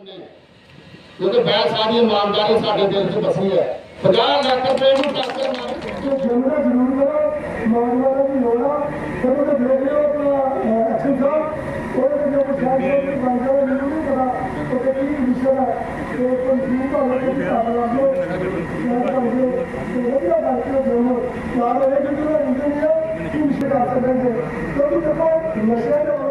ਕਿਉਂਕਿ ਬੈ ਸਾਰੀ ਇਮਾਨਦਾਰੀ ਸਾਡੇ ਦਿਲ 'ਚ ਵਸੀ ਹੈ। 50 ਲੱਖ ਰੁਪਏ ਨੂੰ ਟੱਕਰ ਮਾਰ ਤੇ ਜਮਨਾ ਜ਼ਰੂਰ ਕਰੋ। ਮਾਨਵਾਲਾ ਦੀ ਲੋੜਾ ਜਦੋਂ ਤੇ ਦੇਖ ਲਿਓ ਆਪਣਾ ਐਕਸ਼ਨ ਸਾਹਿਬ। ਉਹ ਜੋ ਪ੍ਰਸ਼ਾਸਨ ਦੀ ਬੰਦਾ ਮੈਨੂੰ ਨਹੀਂ ਪਤਾ ਉਹ ਤੇ ਕੀ ਵਿਸ਼ਾ ਹੈ। ਤੇ ਕੰਪਿਊਟਰ ਵਾਲੇ ਦੀ ਕੰਮ ਲਾਓ ਮੈਂ ਤੁਹਾਨੂੰ ਤੇ ਵਧੀਆ ਡਾਕਟਰ ਦੋਨੋਂ ਚਾਰ ਵਜੇ ਕਿਉਂਕਿ ਉਹ ਇੰਜੀਨੀਅਰ ਕੀ ਵਿਸ਼ਾ ਕਰ ਸਕਦੇ ਨੇ। ਕਿਉਂਕਿ ਦੇਖੋ ਨਸ਼ੇ ਦੇ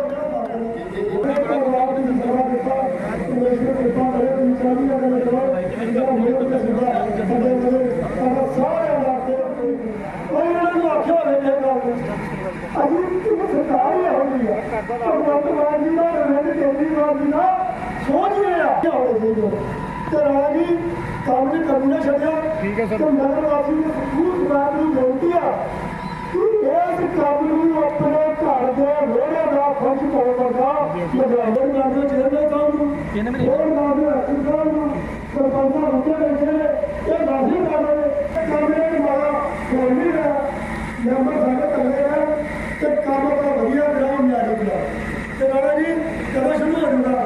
ਠੀਕ ਹੈ ਸਰ। ਤੇ ਨਗਰ ਵਾਸੀ ਨੂੰ ਸੂਤ ਬਾਤ ਨੂੰ ਬੇਨਤੀ ਆ ਵਿਹੜੇ ਦਾ ਫਰਜ਼ ਪਾਉਣ ਦਾ ਲਗਾਵਰ ਕਰਦੇ ਜਿਹੜੇ ਕੰਮ ਨੂੰ ਕਿੰਨੇ ਮਿੰਟ ਹੋਰ ਨਾ ਦੇ ਸਰਕਾਰ ਨੂੰ ਸਰਪੰਚਾਂ ਹੁੰਦੇ ਜਿਹੜੇ ਇਹ ਨਹੀਂ ਕਰ ਰਹੇ ਇਹ ਕੰਮ ਇਹ ਮਾਰਾ ਹੋ ਨਹੀਂ ਰਿਹਾ ਨੰਬਰ ਸਾਡੇ ਥੱਲੇ ਹੈ ਤੇ ਕੰਮ ਤਾਂ ਵਧੀਆ ਕਰਾਉਂ ਮਿਆਰੀ ਕਰਾ ਤੇ ਰਾਣਾ ਜੀ ਕਦੋਂ ਸ਼ੁਰੂ ਹੋ ਜੂਗਾ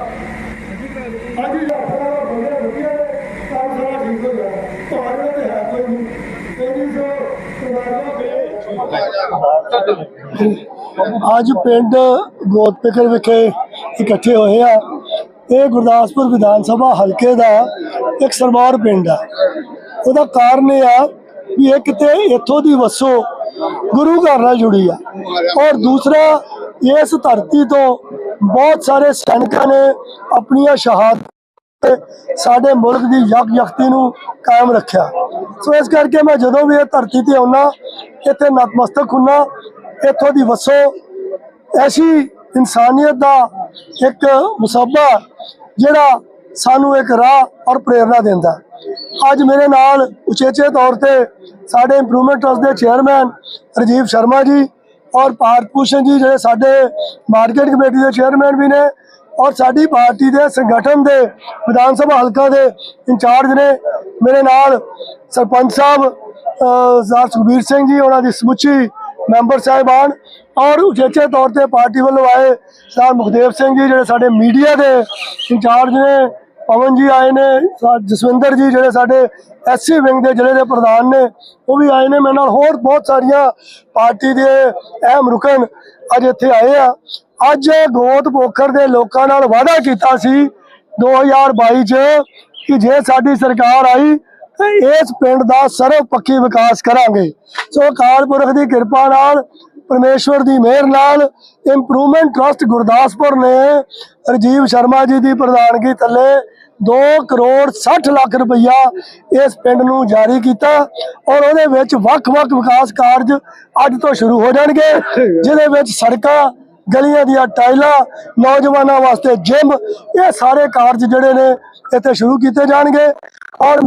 ਅੱਜ ਹੀ ਆਪਣਾ ਬੰਦੇ ਵਧੀਆ ਨੇ ਕੰਮ ਸਾਰਾ ਠੀਕ ਹੋ ਜਾਣਾ। ਤੁਹਾਡੇ ਤੇ ਹੈ ਕੋਈ ਨਹੀਂ। ਤੇਰੀ ਸੋ ਅੱਜ ਪਿੰਡ ਗੋਦਪਿਕਰ ਵਿਖੇ ਇਕੱਠੇ ਹੋਏ ਆ। ਇਹ ਗੁਰਦਾਸਪੁਰ ਵਿਧਾਨ ਸਭਾ ਹਲਕੇ ਦਾ ਇੱਕ ਸਰਮੌਰ ਪਿੰਡ ਆ। ਉਹਦਾ ਕਾਰਨ ਇਹ ਆ ਵੀ ਇੱਕ ਤੇ ਇੱਥੋਂ ਦੀ ਵਸੋ ਗੁਰੂ ਘਰ ਨਾਲ ਜੁੜੀ ਆ। ਔਰ ਦੂਸਰਾ, ਇਸ ਧਰਤੀ ਤੋਂ ਬਹੁਤ ਸਾਰੇ ਸੈਨਿਕਾਂ ਨੇ ਆਪਣੀਆਂ ਸ਼ਹਾਦਤ ਸਾਡੇ ਮੁਲਕ ਦੀ ਯਕ ਯਕਤੀ ਨੂੰ ਕਾਇਮ ਰੱਖਿਆ। ਸੋ ਇਸ ਕਰਕੇ ਮੈਂ ਜਦੋਂ ਵੀ ਇਹ ਧਰਤੀ ਤੇ ਆਉਣਾ ਇੱਥੇ ਨਤਮਸਤਕ ਹੁੰਨਾ ਇੱਥੋਂ ਦੀ ਵਸੋ। ਐਸੀ ਇਨਸਾਨੀਅਤ ਦਾ ਇੱਕ ਮੁਸੱਬਾ ਜਿਹੜਾ ਸਾਨੂੰ ਇੱਕ ਰਾਹ ਔਰ ਪ੍ਰੇਰਣਾ ਦਿੰਦਾ। ਅੱਜ ਮੇਰੇ ਨਾਲ ਉਚੇਚੇ ਤੌਰ ਤੇ ਸਾਡੇ ਇੰਪਰੂਵਮੈਂਟ ਟਰਸਟ ਦੇ ਚੇਅਰਮੈਨ ਰਜੀਵ ਸ਼ਰਮਾ ਜੀ ਔਰ ਭਾਰਤ ਭੂਸ਼ਣ ਜੀ ਜਿਹੜੇ ਸਾਡੇ ਮਾਰਕੀਟ ਕਮੇਟੀ ਦੇ ਚੇਅਰਮੈਨ ਵੀ ਨੇ ਔਰ ਸਾਡੀ ਪਾਰਟੀ ਦੇ ਸੰਗਠਨ ਦੇ ਵਿਧਾਨ ਸਭਾ ਹਲਕਾ ਦੇ ਇੰਚਾਰਜ ਨੇ ਮੇਰੇ ਨਾਲ ਸਰਪੰਚ ਸਾਹਿਬ ਅਹ, ਸਰਦਾਰ ਸੁਖਬੀਰ ਸਿੰਘ ਜੀ ਉਹਨਾਂ ਦੀ ਸਮੁੱਚੀ ਮੈਂਬਰ ਸਾਹਿਬਾਨ, ਔਰ ਉਚੇਚੇ ਤੌਰ ਤੇ ਪਾਰਟੀ ਵੱਲੋਂ ਆਏ ਸਰ ਮੁਖਦੇਵ ਸਿੰਘ ਜੀ, ਜਿਹੜੇ ਸਾਡੇ ਮੀਡੀਆ ਦੇ ਇੰਚਾਰਜ ਨੇ, ਪਵਨ ਜੀ ਆਏ ਨੇ ਸਾ- ਜਸਵਿੰਦਰ ਜੀ ਜਿਹੜੇ ਸਾਡੇ ਐਸਸੀ ਵਿੰਗ ਦੇ ਜ਼ਿਲ੍ਹੇ ਦੇ ਪ੍ਰਧਾਨ ਨੇ, ਉਹ ਵੀ ਆਏ ਨੇ ਮੇਰੇ ਨਾਲ, ਹੋਰ ਬਹੁਤ ਸਾਰੀਆਂ ਪਾਰਟੀ ਦੇ ਅਹਿਮ ਰੁਕਨ ਅੱਜ ਇੱਥੇ ਆਏ ਆ। ਅੱਜ ਗੋਤ ਪੋਖਰ ਦੇ ਲੋਕਾਂ ਨਾਲ ਵਾਅਦਾ ਕੀਤਾ ਸੀ 2022 ਚ ਕਿ ਜੇ ਸਾਡੀ ਸਰਕਾਰ ਆਈ ਇਸ ਪਿੰਡ ਦਾ ਸਰਵ ਪੱਖੀ ਵਿਕਾਸ ਕਰਾਂਗੇ। ਸੋ ਅਕਾਲ ਪੁਰਖ ਦੀ ਕਿਰਪਾ ਨਾਲ, ਪਰਮੇਸ਼ਵਰ ਦੀ ਮਿਹਰ ਨਾਲ ਇੰਪਰੂਵਮੈਂਟ ਟਰਸਟ ਗੁਰਦਾਸਪੁਰ ਨੇ ਰਜੀਵ ਸ਼ਰਮਾ ਜੀ ਦੀ ਪ੍ਰਧਾਨਗੀ ਥੱਲੇ 2 ਕਰੋੜ 60 ਲੱਖ ਰੁਪਈਆ ਇਸ ਪਿੰਡ ਨੂੰ ਜਾਰੀ ਕੀਤਾ ਔਰ ਉਹਦੇ ਵਿੱਚ ਵੱਖ-ਵੱਖ ਵਿਕਾਸ ਕਾਰਜ ਅੱਜ ਤੋਂ ਸ਼ੁਰੂ ਹੋ ਜਾਣਗੇ, ਜਿਹਦੇ ਵਿੱਚ ਸੜਕਾਂ, ਗਲੀਆਂ ਦੀਆਂ ਟਾਈਲਾਂ ਨੌਜਵਾਨਾਂ ਵਾਸਤੇ ਜਿਮ ਇਹ ਸਾਰੇ ਕਾਰਜ ਜਿਹੜੇ ਨੇ ਇੱਥੇ ਸ਼ੁਰੂ ਕੀਤੇ ਜਾਣਗੇ ਔਰ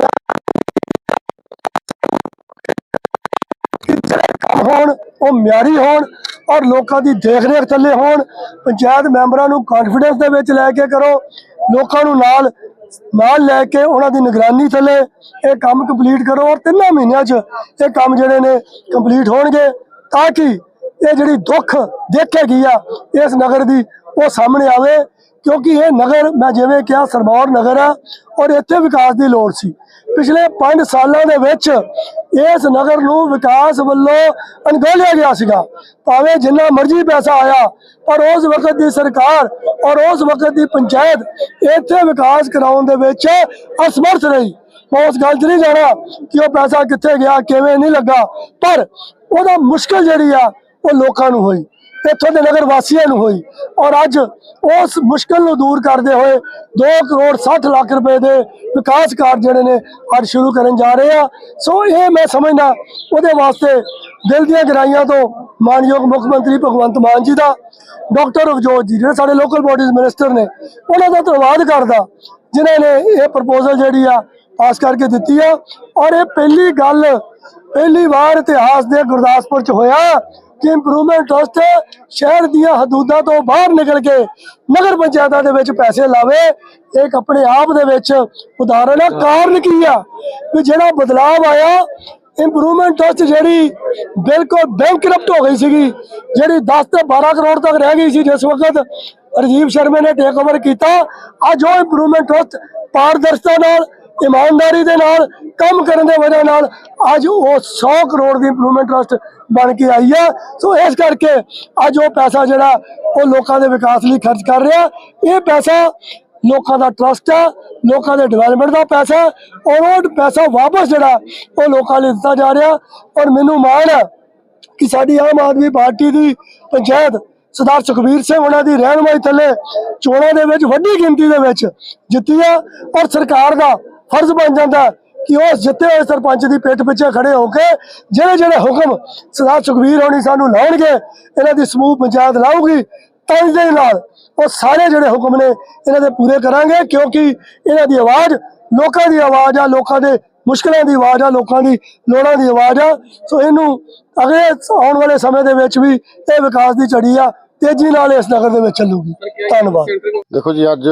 ਉਹ ਮਿਆਰੀ ਹੋਣ ਔਰ ਲੋਕਾਂ ਦੀ ਦੇਖ-ਰੇਖ ਥੱਲੇ ਹੋਣ, ਪੰਚਾਇਤ ਮੈਂਬਰਾਂ ਨੂੰ ਕੌਨਫੀਡੈਂਸ ਦੇ ਵਿੱਚ ਲੈ ਕੇ ਕਰੋ, ਲੋਕਾਂ ਨੂੰ ਨਾਲ ਨਾਲ ਲੈ ਕੇ ਉਹਨਾਂ ਦੀ ਨਿਗਰਾਨੀ ਥੱਲੇ ਇਹ ਕੰਮ ਕੰਪਲੀਟ ਕਰੋ ਔਰ ਤਿੰਨਾਂ ਮਹੀਨਿਆਂ 'ਚ ਇਹ ਕੰਮ ਜਿਹੜੇ ਨੇ ਕੰਪਲੀਟ ਹੋਣਗੇ ਤਾਂ ਕਿ ਇਹ ਜਿਹੜੀ ਦੁੱਖ ਦੇਖੇਗੀ ਆ ਇਸ ਨਗਰ ਦੀ ਉਹ ਸਾਹਮਣੇ ਆਵੇ ਕਿਉਂਕਿ ਇਹ ਨਗਰ, ਮੈਂ ਜਿਵੇਂ ਕਿਹਾ ਸਰਮੌਰ ਨਗਰ ਆ ਔਰ ਇੱਥੇ ਵਿਕਾਸ ਦੀ ਲੋੜ ਸੀ। ਪਿਛਲੇ 5 ਸਾਲਾਂ ਦੇ ਵਿੱਚ ਇਸ ਨਗਰ ਨੂੰ ਵਿਕਾਸ ਵੱਲੋਂ ਅਣਗੌਲਿਆ ਗਿਆ ਸੀਗਾ। ਭਾਵੇਂ ਜਿੰਨਾ ਮਰਜ਼ੀ ਪੈਸਾ ਆਇਆ, ਪਰ ਉਸ ਵਕਤ ਦੀ ਸਰਕਾਰ ਔਰ ਉਸ ਵਕਤ ਦੀ ਪੰਚਾਇਤ ਇੱਥੇ ਵਿਕਾਸ ਕਰਾਉਣ ਦੇ ਵਿੱਚ ਅਸਮਰਥ ਰਹੀ। ਮੈਂ ਉਸ ਗੱਲ 'ਚ ਨਹੀਂ ਜਾਣਾ ਕਿ ਉਹ ਪੈਸਾ ਕਿੱਥੇ ਗਿਆ, ਕਿਵੇਂ ਨਹੀਂ ਲੱਗਾ, ਪਰ ਉਹਦਾ ਮੁਸ਼ਕਲ ਜਿਹੜੀ ਆ, ਉਹ ਲੋਕਾਂ ਨੂੰ ਹੋਈ। ਇੱਥੋਂ ਦੇ ਨਗਰ ਵਾਸੀਆਂ ਨੂੰ ਹੋਈ। ਔਰ ਅੱਜ ਉਸ ਮੁਸ਼ਕਲ ਨੂੰ ਦੂਰ ਕਰਦੇ ਹੋਏ 2 ਕਰੋੜ 60 ਲੱਖ ਰੁਪਏ ਦੇ ਵਿਕਾਸ ਕਾਰਜ ਜਿਹੜੇ ਨੇ ਅੱਜ ਸ਼ੁਰੂ ਕਰਨ ਜਾ ਰਹੇ ਆ। ਸੋ ਇਹ ਮੈਂ ਸਮਝਦਾ, ਉਹਦੇ ਵਾਸਤੇ ਦਿਲ ਦੀਆਂ ਗਹਿਰਾਈਆਂ ਤੋਂ ਮਾਨਯੋਗ ਮੁੱਖ ਮੰਤਰੀ ਭਗਵੰਤ ਮਾਨ ਜੀ ਦਾ, ਡਾਕਟਰ ਅਵਜੋਤ ਜੀ, ਜਿਹੜੇ ਸਾਡੇ ਲੋਕਲ ਬਾਡੀਜ਼ ਮਿਨਿਸਟਰ ਨੇ, ਉਹਨਾਂ ਦਾ ਧੰਨਵਾਦ ਕਰਦਾ, ਜਿਨ੍ਹਾਂ ਨੇ ਇਹ ਪ੍ਰਪੋਜ਼ਲ ਜਿਹੜੀ ਆ, ਪਾਸ ਕਰਕੇ ਦਿੱਤੀ ਆ। ਔਰ ਇਹ ਪਹਿਲੀ ਗੱਲ, ਪਹਿਲੀ ਵਾਰ ਇਤਿਹਾਸ ਦੇ ਗੁਰਦਾਸਪੁਰ ਚ ਹੋਇਆ। ਕਿ ਇੰਪਰੂਵਮੈਂਟ ਟਰਸਟ ਸ਼ਹਿਰ ਦੀਆਂ ਹਦੂਦਾਂ ਤੋਂ ਬਾਹਰ ਨਿਕਲ ਕੇ ਨਗਰ ਪੰਚਾਇਤਾਂ ਦੇ ਵਿੱਚ ਪੈਸੇ ਲਾਵੇ। ਇੱਕ ਆਪਣੇ ਆਪ ਦੇ ਵਿੱਚ ਉਦਾਹਰਣ ਹੈ, ਕਾਰਨ ਕੀ ਆ? ਵੀ ਜਿਹੜਾ ਬਦਲਾਅ ਆਇਆ ਇੰਪਰੂਵਮੈਂਟ ਟਰਸਟ ਜਿਹੜੀ ਬਿਲਕੁਲ ਬੈਂਕਰਪਟ ਹੋ ਗਈ ਸੀਗੀ, ਜਿਹੜੀ 10 ਤੋਂ 12 ਕਰੋੜ ਤੱਕ ਰਹਿ ਗਈ ਸੀ ਜਿਸ ਵਕਤ ਰਾਜੀਵ ਸ਼ਰਮੇ ਨੇ ਟੇਕ ਓਵਰ ਕੀਤਾ, ਅੱਜ ਉਹ ਇੰਪਰੂਵਮੈਂਟ ਟਰਸਟ ਪਾਰਦਰਸ਼ਤਾ ਨਾਲ ਇਮਾਨਦਾਰੀ ਦੇ ਨਾਲ, ਕੰਮ ਕਰਨ ਦੇ ਵਜ੍ਹਾ ਨਾਲ ਅੱਜ ਉਹ 100 ਕਰੋੜ ਦੀ ਇੰਪਰੂਵਮੈਂਟ ਟਰਸਟ ਬਣ ਕੇ ਆਈ ਆ। ਸੋ ਇਸ ਕਰਕੇ ਅੱਜ ਉਹ ਪੈਸਾ ਜਿਹੜਾ, ਉਹ ਲੋਕਾਂ ਦੇ ਵਿਕਾਸ ਲਈ ਖਰਚ ਕਰ ਰਿਹਾ। ਇਹ ਪੈਸਾ ਲੋਕਾਂ ਦਾ ਟਰਸਟ ਆ, ਲੋਕਾਂ ਦੇ ਡਿਵੈਲਪਮੈਂਟ ਦਾ ਪੈਸਾ ਔਰ ਉਹ ਪੈਸਾ ਵਾਪਸ ਜਿਹੜਾ, ਉਹ ਲੋਕਾਂ ਲਈ ਦਿੱਤਾ ਜਾ ਰਿਹਾ। ਔਰ ਮੈਨੂੰ ਮਾਣ ਹੈ ਕਿ ਸਾਡੀ ਆਮ ਆਦਮੀ ਪਾਰਟੀ ਦੀ ਪੰਚਾਇਤ ਸਰਦਾਰ ਸੁਖਬੀਰ ਸਿੰਘ ਉਹਨਾਂ ਦੀ ਰਹਿਨਮਾਈ ਥੱਲੇ ਚੋਣਾਂ ਦੇ ਵਿੱਚ ਵੱਡੀ ਗਿਣਤੀ ਦੇ ਵਿੱਚ ਜਿੱਤੀ ਆ, ਔਰ ਸਰਕਾਰ ਦਾ ਫਰਜ਼ ਬਣ ਜਾਂਦਾ ਕਿ ਉਸ ਜਿੱਤੇ ਹੋਏ ਸਰਪੰਚ ਦੀ ਪਿੱਠ ਪਿੱਛੇ ਖੜੇ ਹੋ ਕੇ ਜਿਹੜੇ ਜਿਹੜੇ ਹੁਕਮ ਸਰਦਾਰ ਸੁਖਬੀਰ ਹੋਣੀ ਸਾਨੂੰ ਲਾਉਣਗੇ, ਇਹਨਾਂ ਦੀ ਸਮੂਹ ਪੰਚਾਇਤ ਲਾਊਗੀ, ਤਾਂ ਇਸ ਦੇ ਨਾਲ ਉਹ ਸਾਰੇ ਜਿਹੜੇ ਹੁਕਮ ਨੇ ਇਹਨਾਂ ਦੇ ਪੂਰੇ ਕਰਾਂਗੇ, ਕਿਉਂਕਿ ਇਹਨਾਂ ਦੀ ਆਵਾਜ਼ ਲੋਕਾਂ ਦੀ ਆਵਾਜ਼ ਆ, ਲੋਕਾਂ ਦੇ ਮੁਸ਼ਕਲਾਂ ਦੀ ਆਵਾਜ਼ ਆ, ਲੋਕਾਂ ਦੀ ਲੋੜਾਂ ਦੀ ਆਵਾਜ਼ ਆ। ਸੋ ਇਹਨੂੰ ਅਗਲੇ ਆਉਣ ਵਾਲੇ ਸਮੇਂ ਦੇ ਵਿੱਚ ਵੀ ਇਹ ਵਿਕਾਸ ਦੀ ਝੜੀ ਆ। ਤੇਜ਼ੀ ਨਾਲ ਇਸ ਨਗਰ ਦੇ ਵਿੱਚ ਚੱਲੂਗੀ। ਧੰਨਵਾਦ। ਦੇਖੋ ਜੀ ਅੱਜ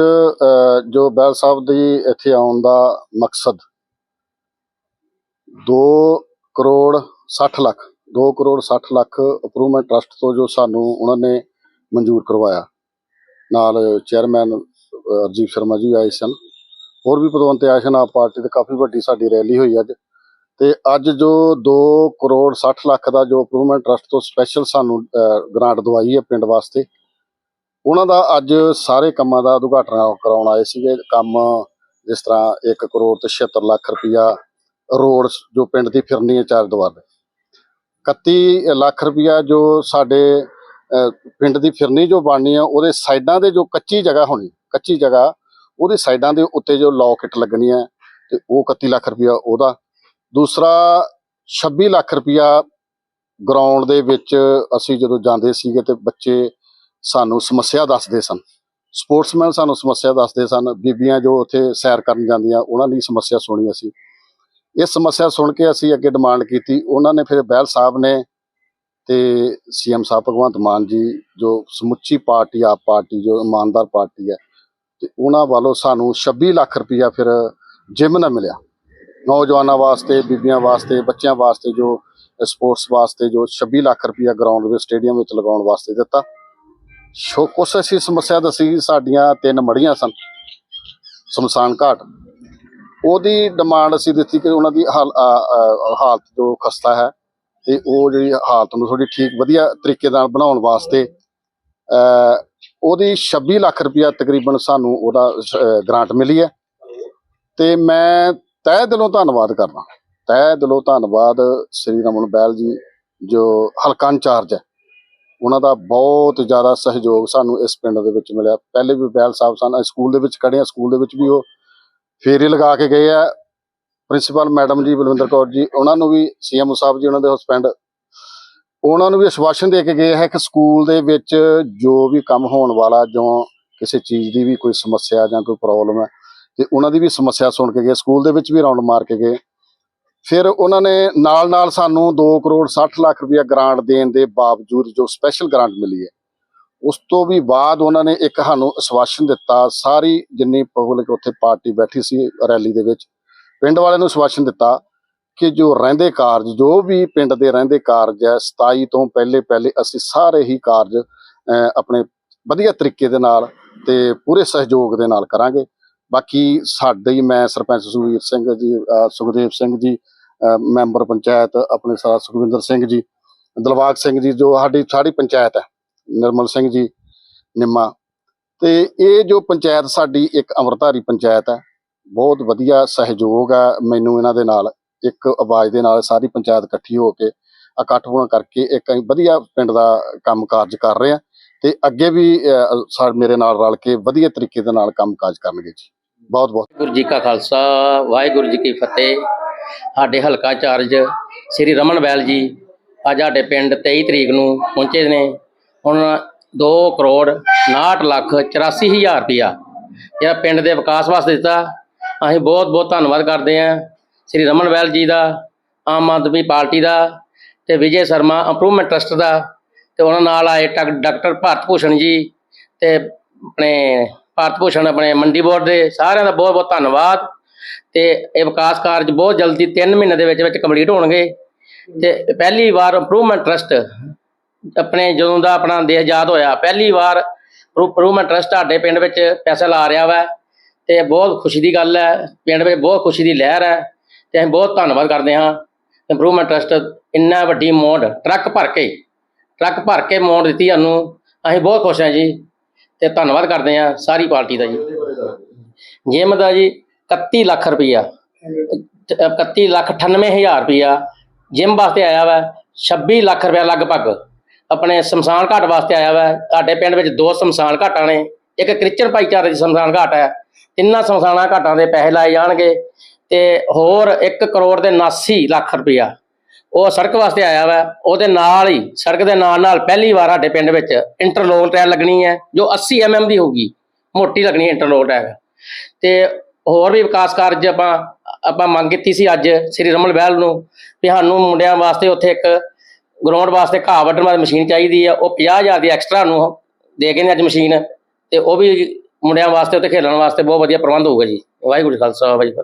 ਜੋ ਬੈਲ ਸਾਹਿਬ ਦੀ ਇੱਥੇ ਆਉਣ ਦਾ ਮਕਸਦ 2 ਕਰੋੜ 60 ਲੱਖ 2 ਕਰੋੜ 60 ਲੱਖ ਅਪਰੂਵਮੈਂਟ ਟਰਸਟ ਤੋਂ ਜੋ ਸਾਨੂੰ ਉਹਨਾਂ ਨੇ ਮਨਜ਼ੂਰ ਕਰਵਾਇਆ ਨਾਲ ਚੇਅਰਮੈਨ ਅ, ਰਜੀਵ ਸ਼ਰਮਾ ਜੀ ਆਏ ਸਨ। ਹੋਰ ਵੀ ਪਦਵੰਤ ਆਏ ਸਨ ਆਪ ਪਾਰਟੀ ਤੇ ਕਾਫੀ ਵੱਡੀ ਸਾਡੀ ਰੈਲੀ ਹੋਈ ਅੱਜ। ਤੇ ਅੱਜ ਜੋ 2 ਕਰੋੜ 60 ਲੱਖ ਦਾ ਜੋ ਇੰਪਰੂਵਮੈਂਟ ਟਰਸਟ ਤੋਂ ਸਪੈਸ਼ਲ ਸਾਨੂੰ ਗ੍ਰਾਂਟ ਦਵਾਈ ਹੈ ਪਿੰਡ ਵਾਸਤੇ, ਉਹਨਾਂ ਦਾ ਅੱਜ ਸਾਰੇ ਕੰਮਾਂ ਦਾ ਉਦਘਾਟਨ ਕਰਾਉਣ ਆਏ ਸੀਗੇ। ਕੰਮ ਜਿਸ ਤਰ੍ਹਾਂ 1 ਕਰੋੜ ਤੇ 76 ਲੱਖ ਰੁਪਇਆ ਰੋਡ ਜੋ ਪਿੰਡ ਦੀ ਫਿਰਨੀ ਹੈ ਚਾਰ ਦੀਵਾਰ। ਦੇ 31 ਲੱਖ ਰੁਪਇਆ ਜੋ ਸਾਡੇ ਪਿੰਡ ਦੀ ਫਿਰਨੀ ਜੋ ਬਣਨੀ ਆ ਉਹਦੇ ਸਾਈਡਾਂ ਦੇ ਜੋ ਕੱਚੀ ਜਗ੍ਹਾ ਹੋਣੀ, ਕੱਚੀ ਜਗ੍ਹਾ, ਉਹਦੇ ਸਾਈਡਾਂ ਦੇ ਉੱਤੇ ਜੋ ਲੌਕਟ ਲੱਗਣੀਆਂ ਤੇ ਉਹ 31 ਲੱਖ ਰੁਪਇਆ ਉਹਦਾ ਦੂਸਰਾ 26 ਲੱਖ ਰੁਪਇਆ ਗਰਾਊਂਡ ਦੇ ਵਿੱਚ ਅਸੀਂ ਜਦੋਂ ਜਾਂਦੇ ਸੀਗੇ ਤੇ ਬੱਚੇ ਸਾਨੂੰ ਸਮੱਸਿਆ ਦੱਸਦੇ ਸਨ। ਸਪੋਰਟਸਮੈਨ ਸਾਨੂੰ ਸਮੱਸਿਆ ਦੱਸਦੇ ਸਨ, ਬੀਬੀਆਂ ਜੋ ਉੱਥੇ ਸੈਰ ਕਰਨ ਜਾਂਦੀਆਂ, ਉਹਨਾਂ ਲਈ ਸਮੱਸਿਆ ਸੁਣੀ ਅਸੀਂ। ਇਹ ਸਮੱਸਿਆ ਸੁਣ ਕੇ ਅਸੀਂ ਅੱਗੇ ਡਿਮਾਂਡ ਕੀਤੀ। ਉਹਨਾਂ ਨੇ ਫਿਰ ਬਹਿਲ ਸਾਹਿਬ ਨੇ ਤੇ ਸੀਐਮ ਸਾਹਿਬ, ਭਗਵੰਤ ਮਾਨ ਜੀ, ਜੋ ਸਮੁੱਚੀ ਪਾਰਟੀ, ਆਪ ਪਾਰਟੀ, ਜੋ ਇਮਾਨਦਾਰ ਪਾਰਟੀ ਹੈ, ਤੇ ਉਹਨਾਂ ਵੱਲੋਂ ਸਾਨੂੰ 26 ਲੱਖ ਰੁਪਇਆ ਫਿਰ ਜਿਮ ਨਾਲ ਮਿਲਿਆ। ਨੌਜਵਾਨਾਂ ਵਾਸਤੇ, ਬੀਬੀਆਂ ਵਾਸਤੇ, ਬੱਚਿਆਂ ਵਾਸਤੇ ਜੋ ਸਪੋਰਟਸ ਵਾਸਤੇ ਜੋ 26 ਲੱਖ ਰੁਪਇਆ ਗਰਾਊਂਡ ਦੇ ਸਟੇਡੀਅਮ ਵਿੱਚ ਲਗਾਉਣ ਵਾਸਤੇ ਦਿੱਤਾ। ਸ਼ੋ, ਕੁਛ ਅਸੀਂ ਸਮੱਸਿਆ ਦੱਸੀ, ਸਾਡੀਆਂ ਤਿੰਨ ਮੜੀਆਂ ਸਨ। ਸ਼ਮਸ਼ਾਨ ਘਾਟ। ਉਹਦੀ ਡਿਮਾਂਡ ਅਸੀਂ ਦਿੱਤੀ ਕਿ ਉਹਨਾਂ ਦੀ ਹਾਲ- ਹਾਲਤ ਜੋ ਖਸਤਾ ਹੈ ਤੇ ਉਹ ਜਿਹੜੀ ਹਾਲਤ ਨੂੰ ਥੋੜੀ ਠੀਕ, ਵਧੀਆ ਤਰੀਕੇ ਨਾਲ ਬਣਾਉਣ ਵਾਸਤੇ ਉਹਦੀ 26 ਲੱਖ ਰੁਪਇਆ ਤਕਰੀਬਨ ਸਾਨੂੰ ਉਹਦਾ ਗ੍ਰਾਂਟ ਮਿਲੀ ਹੈ। ਤੇ ਮੈਂ ਤਹਿ ਦਿਲੋਂ ਧੰਨਵਾਦ ਕਰਨਾ ਤਹਿ ਦਿਲੋਂ ਧੰਨਵਾਦ ਸ੍ਰੀ ਰਮਨ ਬੈਲ ਜੀ, ਜੋ ਹਲਕਾ ਇੰਚਾਰਜ ਹੈ। ਉਹਨਾਂ ਦਾ ਬਹੁਤ ਜ਼ਿਆਦਾ ਸਹਿਯੋਗ ਸਾਨੂੰ ਇਸ ਪਿੰਡ ਦੇ ਵਿੱਚ ਮਿਲਿਆ। ਪਹਿਲੇ ਵੀ ਬੈਲ ਸਾਹਿਬ ਸਨ, ਅਸੀਂ ਸਕੂਲ ਦੇ ਵਿੱਚ ਖੜੇ ਆ ਸਕੂਲ ਦੇ ਵਿੱਚ ਵੀ ਉਹ ਫੇਰੇ ਲਗਾ ਕੇ ਗਏ ਆ। ਪ੍ਰਿੰਸੀਪਲ ਮੈਡਮ ਜੀ, ਬਲਵਿੰਦਰ ਕੌਰ ਜੀ, ਉਹਨਾਂ ਨੂੰ ਵੀ, ਸੀਐਮ ਸਾਹਿਬ ਜੀ, ਉਹਨਾਂ ਦੇ ਹਸਬੈਂਡ ਉਹਨਾਂ ਨੂੰ ਵੀ ਅਸ਼ਵਾਸਨ ਦੇ ਕੇ ਗਏ ਹੈ ਕਿ ਸਕੂਲ ਦੇ ਵਿੱਚ ਜੋ ਵੀ ਕੰਮ ਹੋਣ ਵਾਲਾ, ਜੋ ਕਿਸੇ ਚੀਜ਼ ਦੀ ਵੀ ਕੋਈ ਸਮੱਸਿਆ ਜਾਂ ਕੋਈ ਪ੍ਰੋਬਲਮ ਹੈ ਤੇ ਉਹਨਾਂ ਦੀ ਵੀ ਸਮੱਸਿਆ ਸੁਣ ਕੇ ਗਏ, ਸਕੂਲ ਦੇ ਵਿੱਚ ਵੀ ਰਾਉਂਡ ਮਾਰ ਕੇ ਗਏ। ਫਿਰ ਉਹਨਾਂ ਨੇ ਨਾਲ ਨਾਲ ਸਾਨੂੰ 2 ਕਰੋੜ 60 ਲੱਖ ਰੁਪਇਆ ਗ੍ਰਾਂਟ ਦੇਣ ਦੇ ਬਾਵਜੂਦ ਜੋ ਸਪੈਸ਼ਲ ਗ੍ਰਾਂਟ ਮਿਲੀ ਹੈ, ਉਸ ਤੋਂ ਵੀ ਬਾਅਦ ਉਹਨਾਂ ਨੇ ਇੱਕ ਸਾਨੂੰ ਅਸ਼ਵਾਸਨ ਦਿੱਤਾ, ਸਾਰੀ ਜਿੰਨੀ ਪਬਲਿਕ ਉੱਥੇ ਪਾਰਟੀ ਬੈਠੀ ਸੀ ਰੈਲੀ ਦੇ ਵਿੱਚ, ਪਿੰਡ ਵਾਲਿਆਂ ਨੂੰ ਅਸ਼ਵਾਸਨ ਦਿੱਤਾ ਕਿ ਜੋ ਰਹਿੰਦੇ ਕਾਰਜ, ਜੋ ਵੀ ਪਿੰਡ ਦੇ ਰਹਿੰਦੇ ਕਾਰਜ ਹੈ 27 ਤੋਂ ਪਹਿਲੇ ਪਹਿਲੇ ਅਸੀਂ ਸਾਰੇ ਹੀ ਕਾਰਜ ਆਪਣੇ ਵਧੀਆ ਤਰੀਕੇ ਦੇ ਨਾਲ ਤੇ ਪੂਰੇ ਸਹਿਯੋਗ ਦੇ ਨਾਲ ਕਰਾਂਗੇ। ਬਾਕੀ ਸਾਡੇ ਹੀ, ਮੈਂ ਸਰਪੰਚ ਸੁਖਵੀਰ ਸਿੰਘ ਜੀ ਸੁਖਦੇਵ ਸਿੰਘ ਜੀ ਮੈਂਬਰ ਪੰਚਾਇਤ, ਆਪਣੇ ਸਾਰਾ ਸੁਖਵਿੰਦਰ ਸਿੰਘ ਜੀ ਦਲਵਾਗ ਸਿੰਘ ਜੀ, ਜੋ ਸਾਡੀ, ਸਾਰੀ ਪੰਚਾਇਤ ਹੈ, ਨਿਰਮਲ ਸਿੰਘ ਜੀ, ਨਿੰਮਾ। ਤੇ ਇਹ ਜੋ ਪੰਚਾਇਤ ਸਾਡੀ, ਇੱਕ ਅੰਮ੍ਰਿਤਧਾਰੀ ਪੰਚਾਇਤ ਹੈ, ਬਹੁਤ ਵਧੀਆ ਸਹਿਯੋਗ ਹੈ, ਮੈਨੂੰ ਇਹਨਾਂ ਦੇ ਨਾਲ, ਇੱਕ ਆਵਾਜ਼ ਦੇ ਨਾਲ ਸਾਰੀ ਪੰਚਾਇਤ ਇਕੱਠੀ ਹੋ ਕੇ ਇਕੱਠ ਹੋਣ ਕਰਕੇ ਇੱਕ ਵਧੀਆ ਪਿੰਡ ਦਾ ਕੰਮ ਕਾਰਜ ਕਰ ਰਹੇ ਹਾਂ, ਤੇ ਅੱਗੇ ਵੀ ਸਾ, ਮੇਰੇ ਨਾਲ ਰਲ ਕੇ ਵਧੀਆ ਤਰੀਕੇ ਦੇ ਨਾਲ ਕੰਮ ਕਾਜ ਕਰਨਗੇ ਜੀ। ਬਹੁਤ ਬਹੁਤ। ਵਾਹਿਗੁਰੂ ਜੀ ਕਾ ਖਾਲਸਾ, ਵਾਹਿਗੁਰੂ ਜੀ ਕੀ ਫਤਿਹ। ਸਾਡੇ ਹਲਕਾ ਚਾਰਜ ਸ੍ਰੀ ਰਮਨ ਬੈਲ ਜੀ ਅੱਜ ਸਾਡੇ ਪਿੰਡ 23 ਤਰੀਕ ਨੂੰ ਪਹੁੰਚੇ ਨੇ। ਹੁਣ 2 ਕਰੋੜ 59 ਲੱਖ 84 ਹਜ਼ਾਰ ਰੁਪਇਆ ਜਿਹੜਾ ਪਿੰਡ ਦੇ ਵਿਕਾਸ ਵਾਸਤੇ ਦਿੱਤਾ। ਅਸੀਂ ਬਹੁਤ ਬਹੁਤ ਧੰਨਵਾਦ ਕਰਦੇ ਹਾਂ ਸ੍ਰੀ ਰਮਨ ਬੈਲ ਜੀ ਦਾ, ਆਮ ਆਦਮੀ ਪਾਰਟੀ ਦਾ ਤੇ ਵਿਜੇ ਸ਼ਰਮਾ ਇੰਪਰੂਵਮੈਂਟ ਟਰਸਟ ਦਾ ਤੇ ਉਹਨਾਂ ਨਾਲ ਆਏ ਟਕ- ਡਾਕਟਰ ਭਾਰਤ ਭੂਸ਼ਣ ਜੀ ਤੇ ਆਪਣੇ ਭਾਰਤ ਭੂਸ਼ਣ ਆਪਣੇ ਮੰਡੀ ਬੋਰਡ ਦੇ ਸਾਰਿਆਂ ਦਾ ਬਹੁਤ ਬਹੁਤ ਧੰਨਵਾਦ। ਤੇ ਇਹ ਵਿਕਾਸ ਕਾਰਜ ਬਹੁਤ ਜਲਦੀ 3 ਮਹੀਨੇ ਦੇ ਵਿੱਚ ਵਿੱਚ ਕੰਪਲੀਟ ਹੋਣਗੇ। ਤੇ ਪਹਿਲੀ ਵਾਰ ਇੰਪਰੂਵਮੈਂਟ ਟਰਸਟ ਆਪਣੇ ਜਦੋਂ ਦਾ ਆਪਣਾ ਦੇਸ਼ ਆਜ਼ਾਦ ਹੋਇਆ, ਪਹਿਲੀ ਵਾਰ ਇੰਪਰੂਵਮੈਂਟ ਟਰਸਟ ਸਾਡੇ ਪਿੰਡ ਵਿੱਚ ਪੈਸਾ ਲਾ ਰਿਹਾ ਵਾ। ਤੇ ਬਹੁਤ ਖੁਸ਼ੀ ਦੀ ਗੱਲ ਹੈ, ਪਿੰਡ ਵਿੱਚ ਬਹੁਤ ਖੁਸ਼ੀ ਦੀ ਲਹਿਰ ਹੈ। ਤੇ ਅਸੀਂ ਬਹੁਤ ਧੰਨਵਾਦ ਕਰਦੇ ਹਾਂ। ਇੰਪਰੂਵਮੈਂਟ ਟਰਸਟ ਇੰਨਾ ਵੱਡੀ ਅਮਾਉਂਟ ਟਰੱਕ ਭਰ ਕੇ, ਟਰੱਕ ਭਰ ਕੇ ਅਮਾਉਂਟ ਦਿੱਤੀ ਸਾਨੂੰ। ਅਸੀਂ ਬਹੁਤ ਖੁਸ਼ ਹਾਂ ਜੀ। ਤੇ ਧੰਨਵਾਦ ਕਰਦੇ ਹਾਂ ਸਾਰੀ ਪਾਰਟੀ ਦਾ ਜੀ। ਜਿਮ ਦਾ ਜੀ 31 ਲੱਖ ਰੁਪਈਆ। 31 ਲੱਖ 98 ਹਜ਼ਾਰ ਰੁਪਈਆ ਜਿਮ ਵਾਸਤੇ ਆਇਆ ਵਾ 26 ਲੱਖ ਰੁਪਇਆ ਲਗਭਗ। ਆਪਣੇ ਸ਼ਮਸ਼ਾਨ ਘਾਟ ਵਾਸਤੇ ਆਇਆ ਵਾ, ਸਾਡੇ ਪਿੰਡ ਵਿੱਚ ਦੋ ਸ਼ਮਸ਼ਾਨ ਘਾਟਾਂ ਨੇ, ਇੱਕ ਕ੍ਰਿਸਚਨ ਭਾਈਚਾਰੇ ਦੀ ਸ਼ਮਸ਼ਾਨ ਘਾਟ ਹੈ, ਤਿੰਨਾਂ ਸ਼ਮਸ਼ਾਨਾਂ ਘਾਟਾਂ ਦੇ ਪੈਸੇ ਲਾਏ ਜਾਣਗੇ ਤੇ ਹੋਰ 1 ਕਰੋੜ ਦੇ 79 ਲੱਖ ਰੁਪਇਆ ਉਹ ਸੜਕ ਵਾਸਤੇ ਆਇਆ ਵਾ, ਉਹਦੇ ਨਾਲ ਹੀ, ਸੜਕ ਦੇ ਨਾਲ ਨਾਲ ਪਹਿਲੀ ਵਾਰ ਸਾਡੇ ਪਿੰਡ ਵਿੱਚ ਇੰਟਰਲੋਕ ਟਾਇਲ ਲੱਗਣੀ ਹੈ, ਜੋ 80 ਐਮਐਮ ਦੀ ਹੋਊਗੀ, ਮੋਟੀ ਲੱਗਣੀ ਇੰਟਰਲੋਕ ਟਾਇਲ ਤੇ ਹੋਰ ਵੀ ਵਿਕਾਸ ਕਾਰਜ ਆਪਾਂ ਆਪਾਂ ਮੰਗ ਕੀਤੀ ਸੀ ਅੱਜ ਸ੍ਰੀ ਰਮਨ ਬਹਿਲ ਨੂੰ, ਵੀ ਸਾਨੂੰ ਮੁੰਡਿਆਂ ਵਾਸਤੇ ਉੱਥੇ ਇੱਕ ਗਰਾਊਂਡ ਵਾਸਤੇ ਘਾਹ ਵੱਢਣ ਵਾਲੀ ਮਸ਼ੀਨ ਚਾਹੀਦੀ ਆ ਉਹ 50000 ਦੀ ਐਕਸਟਰਾ ਨੂੰ ਦੇ ਕੇ ਨੇ ਅੱਜ ਮਸ਼ੀਨ, ਤੇ ਉਹ ਵੀ ਮੁੰਡਿਆਂ ਵਾਸਤੇ ਉੱਥੇ ਖੇਡਣ ਵਾਸਤੇ ਬਹੁਤ ਵਧੀਆ ਪ੍ਰਬੰਧ ਹੋਊਗਾ ਜੀ। ਵਾਹਿਗੁਰੂ ਖਾਲਸਾ, ਵਾਹਿਗੁਰੂ ਜੀ